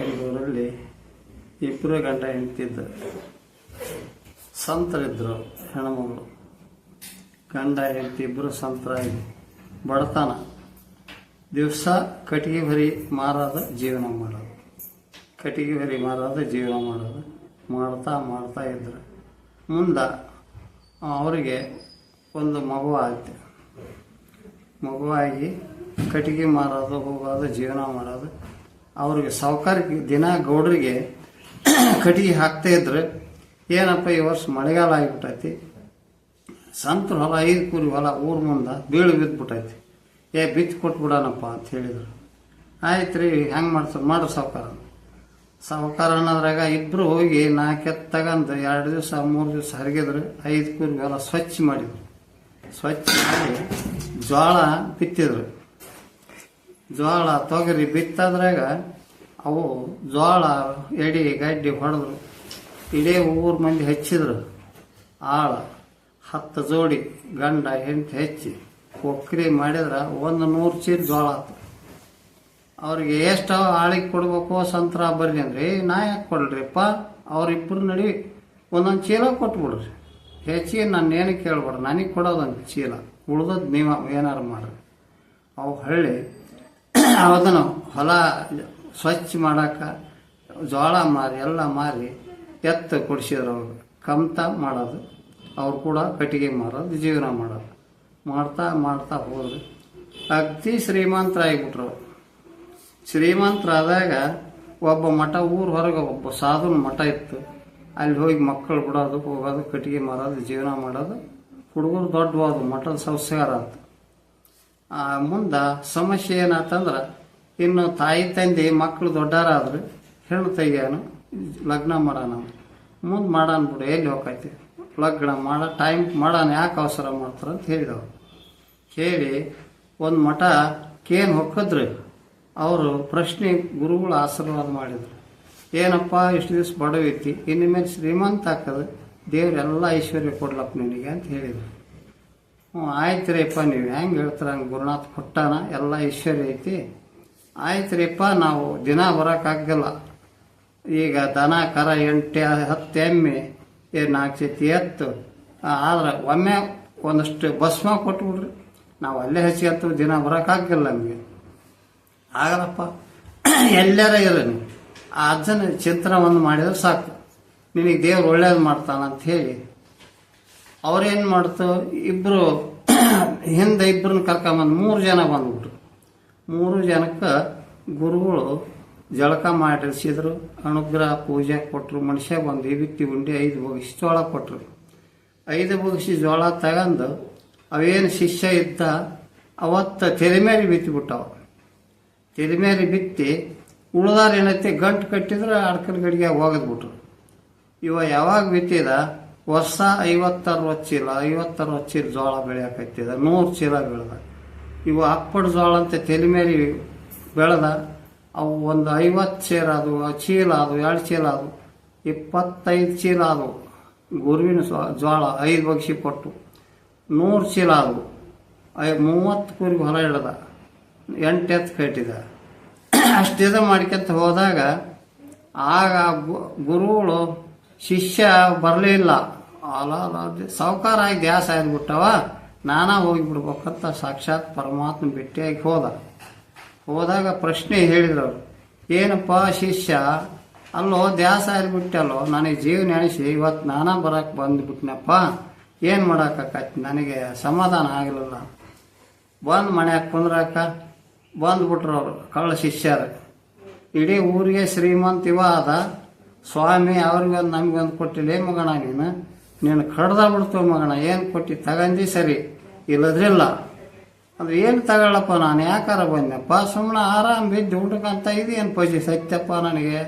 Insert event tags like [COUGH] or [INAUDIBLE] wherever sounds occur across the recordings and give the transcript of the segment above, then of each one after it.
ಒಂದು ಊರಲ್ಲಿ ಇಬ್ಬರು ಗಂಡ ಹೆಂಡ್ತಿದ್ದ. ಸಂತರಿದ್ದರು ಹೆಣ್ಮಗಳು. ಗಂಡ ಹೆಂಡ್ತಿ ಇಬ್ಬರು ಸಂತರಾಗಿ ಬಡತನ. ದಿವಸ ಕಟ್ಟಿಗೆ ಬರಿ ಮಾರಾದ ಜೀವನ ಮಾಡೋದು. ಕಟ್ಟಿಗೆ ಬರಿ ಮಾರಾದ ಜೀವನ ಮಾಡೋದು. ಮಾಡ್ತಾ ಮಾಡ್ತಾ ಇದ್ದರು ಮುಂದೆ ಅವರಿಗೆ ಒಂದು ಮಗು ಆಯಿತು. ಮಗುವಾಗಿ ಕಟ್ಟಿಗೆ ಮಾರೋದು ಹೋಗೋದು ಜೀವನ ಮಾಡೋದು ಅವ್ರಿಗೆ ಸಾವುಕಾರ ದಿನ ಗೌಡ್ರಿಗೆ [CLEARS THROAT] ಕಟ್ಟಿಗೆ ಹಾಕ್ತಾ ಇದ್ರೆ, ಏನಪ್ಪ ಈ ವರ್ಷ ಮಳೆಗಾಲ ಆಗಿಬಿಟ್ಟೈತಿ? ಸಂತ್ರ ಹೊಲ, ಐದು ಕೂರಿ ಹೊಲ, ಊರ ಮುಂದೆ ಬೀಳು ಬಿದ್ದುಬಿಟ್ಟೈತಿ ಏ ಬಿತ್ತು ಕೊಟ್ಬಿಡೋಣಪ್ಪ ಅಂತ ಹೇಳಿದರು. ಆಯ್ತು ರೀ ಹೆಂಗೆ ಮಾಡ್ತಾರೆ ಮಾಡ್ರಿ ಸಾವುಕಾರ. ಸಾವುಕಾರ ಅನ್ನೋದ್ರಾಗ ಇಬ್ಬರು ಹೋಗಿ ನಾಲ್ಕೆತ್ತು ತಗೊಂಡು ಎರಡು ದಿವಸ, ಮೂರು ದಿವಸ ಹರಿಗಿದ್ರು, ಐದು ಕೂರಿ ಹೊಲ ಸ್ವಚ್ಛ ಮಾಡಿದ್ರು. ಸ್ವಚ್ಛ ಮಾಡಿ ಜೋಳ ಬಿತ್ತಿದ್ರು. ಜೋಳ ತೊಗರಿ ಬಿತ್ತದ್ರಾಗ ಅವು ಜೋಳ ಎಡಿ, ಗಡ್ಡಿ ಹೊಡೆದ್ರು. ಇಡೀ ಊರು ಮಂದಿ ಹೆಚ್ಚಿದ್ರು. ಆಳ, ಹತ್ತು ಜೋಡಿ, ಗಂಡ, ಹೆಂಡತಿ ಹೆಚ್ಚಿ ಒಕ್ಕರಿ ಮಾಡಿದ್ರೆ ಒಂದು ನೂರು ಚೀಲ ಜೋಳ ಆತು. ಅವ್ರಿಗೆ ಎಷ್ಟು ಆಳಿಗೆ ಕೊಡ್ಬೇಕು ಸಂತ್ರ ಬರ್ರಿ ಅಂದ್ರೆ ನಾ ಯಾಕೆ ಕೊಡ್ರಿಪ್ಪ ಅವ್ರಿಬ್ರು ನಡಿ ಒಂದೊಂದು ಚೀಲ ಕೊಟ್ಬಿಡ್ರಿ. ಹೆಚ್ಚಿಗೆ ನಾನು ಏನು ಕೇಳ್ಬೇಡ್ರಿ? ನನಗೆ ಕೊಡೋದೊಂದು ಚೀಲ. ಉಳ್ದದ್ದು ನೀವು ಏನಾರು ಮಾಡ್ರಿ. ಅವು ಹಳ್ಳಿ ಅದನ್ನು ಹೊಲ ಸ್ವಚ್ಛ ಮಾಡಾಕ ಜೋಳ ಮಾರಿ, ಎಲ್ಲ ಮಾರಿ ಎತ್ತು ಕೊಡಿಸಿದ್ರು ಅವ್ರು. ಕಮ್ತ ಮಾಡೋದು. ಅವ್ರು ಕೂಡ ಕಟ್ಟಿಗೆ ಮಾರೋದು, ಜೀವನ ಮಾಡೋದು. ಮಾಡ್ತಾ ಮಾಡ್ತಾ ಹೋದ್ರು. ಅತಿ ಶ್ರೀಮಂತರಾಗಿಬಿಟ್ರು ಶ್ರೀಮಂತ್ರ ಆದಾಗ ಒಬ್ಬ ಮಠ, ಊರ ಹೊರಗೆ ಒಬ್ಬ ಸಾಧುನ ಮಠ ಇತ್ತು. ಅಲ್ಲಿ ಹೋಗಿ ಮಕ್ಕಳು ಬಿಡೋದು, ಹೋಗೋದು, ಕಟ್ಟಿಗೆ ಮಾರೋದು, ಜೀವನ ಮಾಡೋದು. ಹುಡುಗರು ದೊಡ್ಡವಾದ ಮಠದ ಸಂಸ್ಕಾರ ಆ ಮುಂದೆ ಸಮಸ್ಯೆ ಏನಾತಂದ್ರೆ, ಇನ್ನು ತಾಯಿ ತಂದೆ ಮಕ್ಕಳು ದೊಡ್ಡಾರಾದ್ರೆ ಹೆಣ್ಣು ತೆಗಿಯೋನು ಲಗ್ನ ಮಾಡೋಣ ಮುಂದೆ ಮಾಡೋಣ ಬಿಡು, ಎಲ್ಲಿ ಹೋಗೈತಿ ಲಗ್ನ ಮಾಡೋ ಟೈಮ್ ಮಾಡೋಣ ಯಾಕೆ ಅವಸರ ಮಾಡ್ತಾರೆ ಅಂತ ಹೇಳಿದವು ಕೇಳಿ, ಒಂದು ಮಠ ಕೇನ್ ಹೊಕ್ಕದ್ರಿ? ಅವರು ಪ್ರಶ್ನೆ ಗುರುಗಳು ಆಶೀರ್ವಾದ ಮಾಡಿದ್ರು. ಏನಪ್ಪ, ಇಷ್ಟು ದಿವಸ ಬಡವೈತಿ, ಇನ್ನು ಮೇಲೆ ಶ್ರೀಮಂತ ಹಾಕದು ದೇವ್ರೆಲ್ಲ ಐಶ್ವರ್ಯ ಕೊಡ್ಲಪ್ಪ ನಿನಗೆ ಅಂತ ಹೇಳಿದ್ರು. ಹ್ಞೂ ಆಯ್ತು ರೀಪ್ಪ ನೀವು ಹೆಂಗೆ ಹೇಳ್ತೀರ? ಹಂಗೆ ಗುರುನಾಥ್ ಕೊಟ್ಟಾನ ಎಲ್ಲ ಐಶ್ವರ್ಯ ಐತಿ. ಆಯ್ತು ರೀಪ್ಪ ನಾವು ದಿನ ಬರೋಕ್ಕಾಗಲ್ಲ ಈಗ ದನ, ಕರ, ಎಂಟು, ಹತ್ತು, ಎಮ್ಮೆ ನಾಲ್ಕು ಜೊತೆ ಎತ್ತು ಆದ್ರೆ ಒಮ್ಮೆ ಒಂದಷ್ಟು ಭಸ್ಮ ಕೊಟ್ಬಿಡ್ರಿ. ನಾವು ಅಲ್ಲೇ ಹಚ್ಕೊಳ್ತೀವಿ ದಿನ ಬರೋಕ್ಕಾಗಲ್ಲ ನಮಗೆ. ಆಗಲ್ಲಪ್ಪ ಎಲ್ಲಾರ ನೀವು ಆ ಅಜ್ಜನ ಚಿಂತನೆ ಒಂದು ಮಾಡಿದ್ರೆ ಸಾಕು. ನಿನಗೆ ದೇವ್ರು ಒಳ್ಳೇದು ಮಾಡ್ತಾನಂತ ಹೇಳಿ. ಅವ್ರೇನು ಮಾಡ್ತು? ಇಬ್ಬರು [CLEARS THROAT] ಹಿಂದೆ ಇಬ್ಬರನ್ನ ಕರ್ಕೊಂಬಂದು ಮೂರು ಜನ ಬಂದ್ಬಿಟ್ರು. ಮೂರು ಜನಕ್ಕೆ ಗುರುಗಳು ಜಳಕ ಮಾಡಿಸಿದ್ರು, ಅನುಗ್ರಹ ಪೂಜೆ ಕೊಟ್ಟರು ಮನುಷ್ಯ ಬಂದು ಬಿತ್ತಿ ಉಂಡಿ ಐದು ಬಗ್ಸಿ ಜೋಳ ಕೊಟ್ಟರು ಐದು ಬಗ್ಸಿ ಜೋಳ ತಗೊಂಡು ಅವೇನು ಶಿಷ್ಯ ಇದ್ದ ಅವತ್ತು ತೆರೆ ಮೇಲೆ ಬಿತ್ತಿಬಿಟ್ಟವ ತೆರೆ ಮೇಲೆ ಬಿತ್ತಿ ಉಳ್ದಾರ ಏನೈತಿ ಗಂಟು ಕಟ್ಟಿದ್ರೆ ಅಡ್ಕಲ್ ಗಡಿಗೆ ಹೋಗದ್ಬಿಟ್ರು ಇವ ಯಾವಾಗ ಬಿತ್ತಿದ? ವರ್ಷ ಐವತ್ತರವತ್ತು ಚೀಲ ಐವತ್ತರವತ್ತು ಚೀಲ ಜೋಳ ಬೆಳೆಯಕತ್ತಿದ ನೂರು ಚೀಲ ಬೆಳೆದ. ಇವು ಅಪ್ಪಡ ಜೋಳ ಅಂತ ತಲೆ ಮೇಲೆ ಬೆಳೆದ. ಅವು ಒಂದು ಐವತ್ತು ಚೀಲ ಅದು ಚೀಲ ಅದು ಎರಡು ಚೀಲ ಅದು ಇಪ್ಪತ್ತೈದು ಚೀಲ ಅದು ಗುರುವಿನ ಜೋಳ ಐದು ಬಗ್ಸಿ ಕೊಟ್ಟು. ನೂರು ಚೀಲ ಅದು ಐ, ಮೂವತ್ತು ಕೂರಿಗೆ ಹೊರ ಹಿಡ್ದ. ಎಂಟು ಎತ್ತು ಕಟ್ಟಿದ. ಅಷ್ಟಿದ ಮಾಡ್ಕೊಂತ ಹೋದಾಗ ಆಗ ಗುರುಗಳು ಶಿಷ್ಯ ಬರಲಿಲ್ಲ. ಅಲ್ಲ ಸಾವುಕಾರ ಆಗಿ ದ್ಯಾಸ ಆಗಿಬಿಟ್ಟವ ನಾನಾ ಹೋಗಿಬಿಡ್ಬೇಕಂತ ಸಾಕ್ಷಾತ್ ಪರಮಾತ್ಮ ಭೇಟಿಯಾಗಿ ಹೋದ. ಹೋದಾಗ ಪ್ರಶ್ನೆ ಹೇಳಿದ್ರು ಅವರು, ಏನಪ್ಪ ಶಿಷ್ಯ, ಅಲ್ಲೋ ದ್ಯಾಸ ಆಗಿಬಿಟ್ಟಲ್ಲೋ ನನಗೆ ಜೀವ ನೆನೆಸಿ, ಇವತ್ತು ನಾನಾ ಬರಕ್ಕೆ ಬಂದ್ಬಿಟ್ನಪ್ಪ ಏನು ಮಾಡೋಕ್ಕಾಕತಿ ನನಗೆ ಸಮಾಧಾನ ಆಗಲಿಲ್ಲ ಬಂದು ಮನ್ಯಾಗ ಕುಂದ್ರಾಕ ಬಂದ್ಬಿಟ್ರು ಅವರು, ಕಳ್ಳ ಶಿಷ್ಯರು. ಇಡೀ ಊರಿಗೆ ಶ್ರೀಮಂತ ಇವ ಅದ ಸ್ವಾಮಿ ಅವ್ರಿಗೊಂದು ನಮಗೊಂದು ಕೊಟ್ಟಿಲ್ಲ ಮಗಣ ನೀನು ನೀನು ಕಡ್ದ ಬಿಡ್ತು ಮಗಣ, ಏನು ಕೊಟ್ಟು, ತಗಂದಿ ಸರಿ ಇಲ್ಲದ್ರಿಲ್ಲ ಅಂದ್ರೆ ಏನು ತಗೊಳ್ಳಪ್ಪ ನಾನು, ಯಾಕಾರ ಬಂದೆಪ್ಪ? ಸುಮ್ಮನೆ ಆರಾಮ್ ಬಿದ್ದು ಊಟಕ್ಕಂತ ಇದೇನು ಪಜಿ ಸತ್ಯಪ್ಪ ನನಗೆ,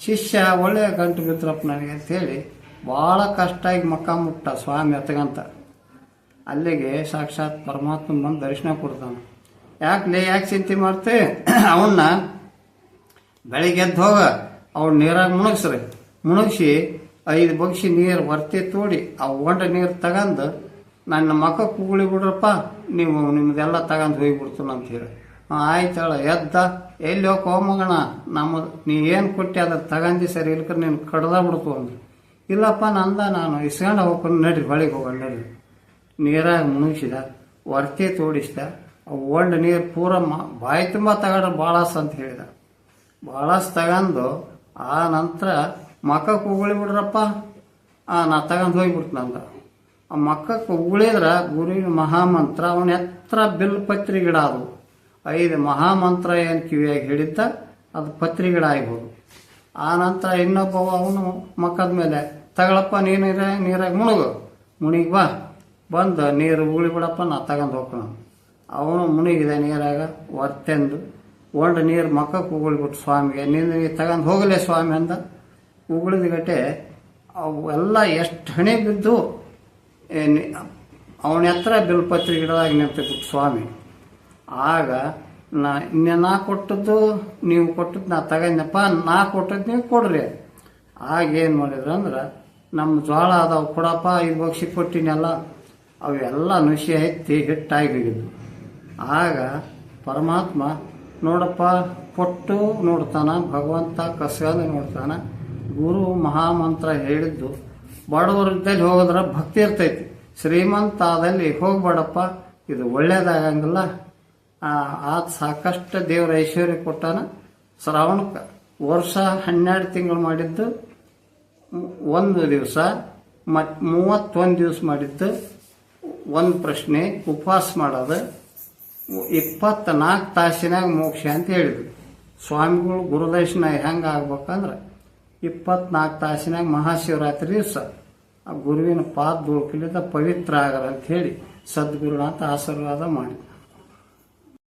ಶಿಷ್ಯ ಒಳ್ಳೆಯ ಗಂಟು ಬಿದ್ರಪ್ಪ ನನಗೆ ಅಂತೇಳಿ ಭಾಳ ಕಷ್ಟ ಆಗಿ ಮಕ್ಕ ಮುಟ್ಟ ಸ್ವಾಮಿ ಎತ್ತಗಂತ ಅಲ್ಲಿಗೆ ಸಾಕ್ಷಾತ್ ಪರಮಾತ್ಮ ಬಂದು ದರ್ಶನ ಕೊಡ್ತಾನೆ. ಯಾಕೆ ಯಾಕೆ ಚಿಂತೆ ಮಾಡ್ತೆ? [CLEARS THROAT] ಅವನ್ನ ಬೆಳಿಗ್ಗೆ ಎದ್ದು ಹೋಗ ಅವ್ರು ನೀರಾಗಿ ಮುಣಗ್ಸ್ರಿ. ಮುಣಗ್ಸಿ ಐದು ಬಗ್ಸಿ ನೀರು ವರ್ತಿ ತೋಡಿ, ಆ ಹೊಂಡ ನೀರು ತಗಂದು ನನ್ನ ಮಕ್ಕ ಕೂಗುಳಿ ಬಿಡ್ರಪ್ಪ, ನೀವು ನಿಮ್ದೆಲ್ಲ ತಗೊಂಡು ಹೋಗಿಬಿಡ್ತೀನಿ ಅಂತ ಹೇಳಿ. ಆಯ್ತಾಳ ಎದ್ದ. ಎಲ್ಲಿ ಹೋಗೋ ಮಗಣ, ನಮ್ಮ ನೀ ಏನು ಕೊಟ್ಟಿ ಅದ್ರ ತಗಂದಿ ಸರಿ ಇಲ್ಕ ನೀನು ಕಡ್ದ ಬಿಡ್ತು ಅಂದ್ರೆ ಇಲ್ಲಪ್ಪ, ನಂದ ನಾನು ಇಸ್ಕೊಂಡು ಹೋಗ್ಕೊಂಡು ನಡ್ರಿ ಬಳಿಗೆ ಹೋಗೋಣ ನಡ್ರಿ ನೀರಾಗ ಮುಳುಗಿಸಿದ ವರ್ತಿ ತೋಡಿಸಿದ ಹೊಂಡ ನೀರು ಪೂರ ಬಾಯಿ ತುಂಬ ತಗೊಂಡ್ರೆ ಭಾಳಸ್ ಅಂತ ಹೇಳಿದ. ಭಾಳಸ್ ತಗೊಂಡು ಆ ನಂತರ ಮಕ್ಕಕ್ಕೆ ಉಗುಳಿ ಬಿಡ್ರಪ್ಪ. ನಾ ತಗೊಂಡು ಹೋಗ್ಬಿಡ್ತು ಅಂದ. ಆ ಮಕ್ಕ ಕೂಗುಳಿದ್ರೆ ಗುರುವಿನ ಮಹಾಮಂತ್ರ, ಅವನ ಎತ್ತರ ಬಿಲ್ ಪತ್ರಿ ಗಿಡ ಅದು. ಐದು ಮಹಾಮಂತ್ರ ಏನು ಕಿವಿಯಾಗಿ ಹಿಡಿತ, ಅದು ಪತ್ರಿ ಗಿಡ ಆಗ್ಬೋದು. ಆ ನಂತರ ಇನ್ನೊಬ್ಬ ಅವನು ಮಕ್ಕದ ಮೇಲೆ, ತಗಳಪ್ಪ, ನೀನು ನೀರಾಗಿ ಮುಳುಗು. ಮುಣಿಗೆ ಬಾ. ಬಂದು, ನೀರು ಉಗುಳಿ ಬಿಡಪ್ಪ, ನಾ ತಗೊಂಡು ಹೋಗೋಣ ಅವನು ಮುಣಿಗಿದೆ ನೀರಾಗ ಒತ್ತೆಂದು ಒಳ್ಳೆ ನೀರು ಮಕ್ಕಕ್ಕೆ ಉಗುಳಿಬಿಟ್ಟು ಸ್ವಾಮಿಗೆ, ನೀನು ನೀ ತಗೊಂಡು ಹೋಗಲೇ ಸ್ವಾಮಿ ಅಂದ. ಉಗುಳಿದ ಗಟ್ಟೆ ಅವೆಲ್ಲ ಎಷ್ಟು ಹಣೆ ಬಿದ್ದು ಅವನ ಹತ್ರ ಬಿಲ್ಪತ್ರಿ ಗಿಡದಾಗ ನಿಂತಿದ್ದ ಸ್ವಾಮಿ. ಆಗ ನಾ ಇನ್ನೇ ನಾ ಕೊಟ್ಟದ್ದು, ನೀವು ಕೊಟ್ಟದ್ದು ನಾ ತಗೊಂಡಪ್ಪ ನಾ ಕೊಟ್ಟದ್ದು ನೀವು ಕೊಡ್ರಿ. ಆಗ ಏನು ಮಾಡಿದ್ರು ಅಂದ್ರೆ, ನಮ್ಮ ಜೋಳ ಅದಾವ ಕೊಡಪ್ಪ ಐದು ಬಗ್ಸಿ ಕೊಟ್ಟಿನೆಲ್ಲ ಅವೆಲ್ಲ ನುಸಿ ಎತ್ತಿ ಹಿಟ್ಟಾಗಿ ಹೋಗಿದ್ವು. ಆಗ ಪರಮಾತ್ಮ, ನೋಡಪ್ಪ ಕೊಟ್ಟು ನೋಡ್ತಾನ, ಭಗವಂತ ಕಸಗಾದ ನೋಡ್ತಾನ ಗುರು ಮಹಾಮಂತ್ರ ಹೇಳಿದ್ದು ಬಡವರಿದ್ದಲ್ಲಿ ಹೋಗೋದ್ರ ಭಕ್ತಿ ಇರ್ತೈತಿ. ಶ್ರೀಮಂತ ಆದಲ್ಲಿ ಹೋಗ್ಬೇಡಪ್ಪ, ಇದು ಒಳ್ಳೇದಾಗಂಗಿಲ್ಲ. ಆತ ಸಾಕಷ್ಟು ದೇವರ ಐಶ್ವರ್ಯ ಕೊಟ್ಟಾನ ಶ್ರಾವಣಕ್ಕೆ ವರ್ಷ ಹನ್ನೆರಡು ತಿಂಗಳು ಮಾಡಿದ್ದು, ಒಂದು ದಿವಸ, ಮತ್ ಮೂವತ್ತೊಂದು ದಿವಸ ಮಾಡಿದ್ದು, ಒಂದು ಪ್ರಶ್ನೆ, ಉಪವಾಸ ಮಾಡೋದು ಇಪ್ಪತ್ನಾಲ್ಕು ತಾಸಿನಾಗ ಮೋಕ್ಷ ಅಂತ ಹೇಳಿದ್ರು. ಸ್ವಾಮಿಗಳು ಗುರುದರ್ಶನ ಹೆಂಗೆ ಆಗ್ಬೇಕಂದ್ರೆ ಇಪ್ಪತ್ನಾಲ್ಕು ತಾಸಿನಾಗ ಮಹಾಶಿವರಾತ್ರಿ ದಿವಸ. ಆ ಗುರುವಿನ ಪಾದ ಧೂಳ್ಕಿಲಿಂದ ಪವಿತ್ರ ಆಗಲ್ಲ ಅಂತ ಹೇಳಿ ಸದ್ಗುರುನಾಥ ಆಶೀರ್ವಾದ ಮಾಡಿ